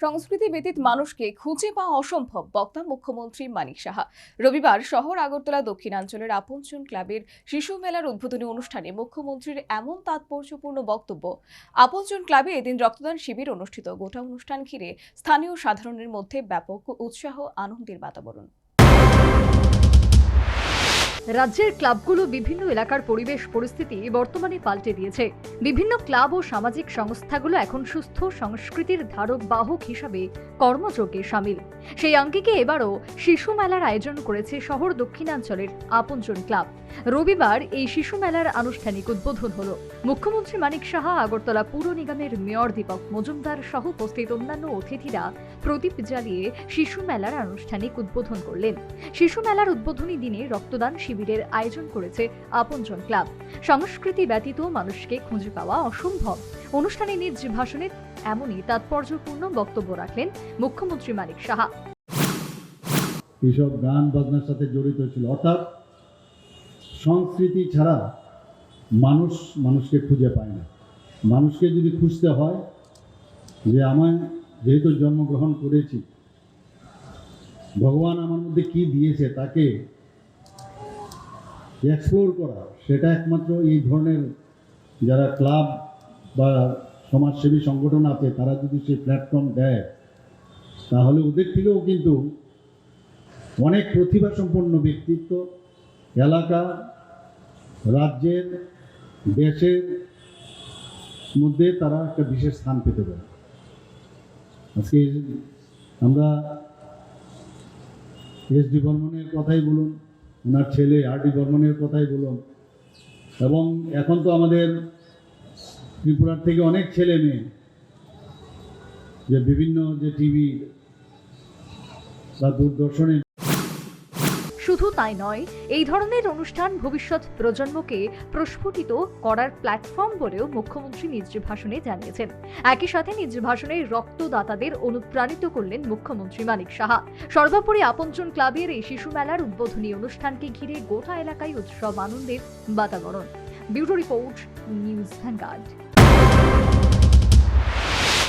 সংস্কৃতি ব্যতীত মানুষকে খুঁজে পাওয়া অসম্ভব। বক্তা মুখ্যমন্ত্রী মানিক সাহা। রবিবার শহর আগরতলা দক্ষিণাঞ্চলের আপনজন ক্লাবের শিশু মেলার উদ্বোধনী অনুষ্ঠানে মুখ্যমন্ত্রীর এমন তাৎপর্যপূর্ণ বক্তব্য, আপনজন ক্লাবে এদিন রক্তদান শিবির অনুষ্ঠিত। গোটা অনুষ্ঠান ঘিরে স্থানীয় সাধারণের মধ্যে ব্যাপক উৎসাহ, আনন্দের বাতাবরণ। রাজ্যের ক্লাবগুলো বিভিন্ন এলাকার পরিবেশ, পরিস্থিতি বর্তমানে পাল্টে দিয়েছে। বিভিন্ন ক্লাব ও সামাজিক সংস্থাগুলো এখন সুস্থ, সংস্কৃতির ধারক বাহক হিসাবে কর্মযোগে সামিল। সেই আঙ্গিকে এবারও শিশু মেলার আয়োজন করেছে শহর দক্ষিণাঞ্চলের আপনজন ক্লাব। রবিবার এই শিশু মেলার আনুষ্ঠানিক উদ্বোধন হল। মুখ্যমন্ত্রী মানিক সাহা, আগরতলা পুর নিগমের মেয়র দীপক মজুমদার সহ উপস্থিত অন্যান্য অতিথিরা প্রদীপ জ্বালিয়ে শিশু মেলার আনুষ্ঠানিক উদ্বোধন করলেন। শিশু মেলার উদ্বোধনী দিনে রক্তদান শিবিরের আয়োজন করেছে আপনজন ক্লাব। সংস্কৃতি ব্যতীত মানুষকে খুঁজে পাওয়া অসম্ভব। অনুষ্ঠানে নিজ ভাষণে এমনই তাৎপর্যপূর্ণ বক্তব্য রাখলেন মুখ্যমন্ত্রী মানিক সাহা। গান বাজনার সাথে জড়িত ছিল। অর্থাৎ সংস্কৃতি ছাড়া মানুষ মানুষকে খুঁজে পায় না। মানুষকে যদি খুঁজতে হয় যে আমার যেহেতু জন্মগ্রহণ করেছি, ভগবান আমার মধ্যে কি দিয়েছে তাকে এক্সপ্লোর করা, সেটা একমাত্র এই ধরনের যারা ক্লাব বা সমাজসেবী সংগঠন আছে, তারা যদি সেই প্ল্যাটফর্ম দেয়, তাহলে ওদের থেকেও কিন্তু অনেক প্রতিভা সম্পন্ন ব্যক্তিত্ব এলাকা, রাজ্যের, দেশের মধ্যে তারা একটা বিশেষ স্থান পেতে পারে। আজকে আমরা এস ডি বর্মনের কথাই বলুন ওনার ছেলে আর ডি বর্মনের কথাই বলুন। এবং এখন তো আমাদের ত্রিপুরার থেকে অনেক ছেলে মেয়ে, যে বিভিন্ন যে টিভি বা দূরদর্শনে শুধু তাই নয়, এই ধরনের অনুষ্ঠান ভবিষ্যৎ প্রজন্মকে প্রস্ফুটিত করার প্ল্যাটফর্ম বলেও মুখ্যমন্ত্রী নিজ ভাষণে জানিয়েছেন। একই সাথে নিজ ভাষণে রক্তদাতাদের অনুপ্রাণিত করলেন মুখ্যমন্ত্রী মানিক সাহা। সর্বোপরি আপনজন ক্লাবের এই শিশু মেলার উদ্বোধনী অনুষ্ঠানকে ঘিরে গোটা এলাকায় উৎসব আনন্দের বাতাবরণ। Bureau report, news Vanguard.